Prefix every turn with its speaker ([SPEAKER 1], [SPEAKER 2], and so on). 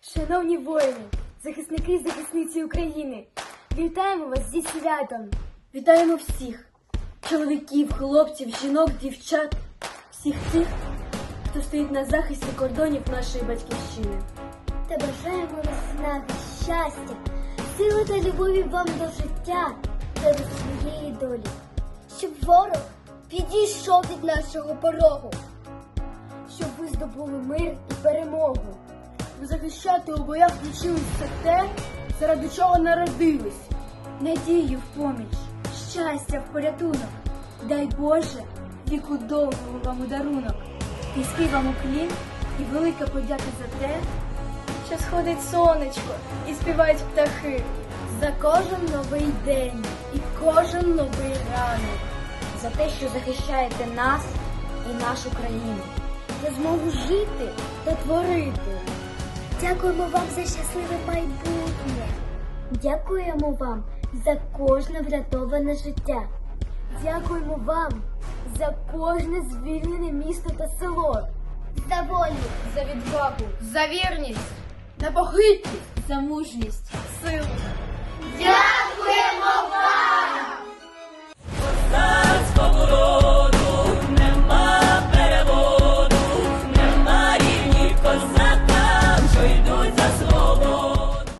[SPEAKER 1] Шановні воїни, захисники і захисниці України, вітаємо вас зі святом!
[SPEAKER 2] Вітаємо всіх чоловіків, хлопців, жінок, дівчат, всіх тих, хто стоїть на захисті кордонів нашої батьківщини.
[SPEAKER 1] Та бажаємо наснаги, щастя, сили та любові вам до життя та до своєї долі, щоб ворог підійшов від нашого порогу, щоб ви здобули мир і перемогу.
[SPEAKER 2] Захищати у боях включили все те, заради чого народились. Надію в поміч, щастя в порятунок. Дай Боже, віку довгого вам у дарунок. Низький вам уклін і велика подяка за те, що сходить сонечко і співають птахи.
[SPEAKER 1] За кожен новий день і кожен новий ранок,
[SPEAKER 2] За те, що захищаєте нас і нашу країну.
[SPEAKER 1] за змогу жити та творити. Дякуємо вам за щасливе майбутнє. Дякуємо вам за кожне врятоване життя. Дякуємо вам за кожне звільнене місто та село. За волю,
[SPEAKER 2] За відвагу,
[SPEAKER 1] за вірність,
[SPEAKER 2] непохитність, за мужність,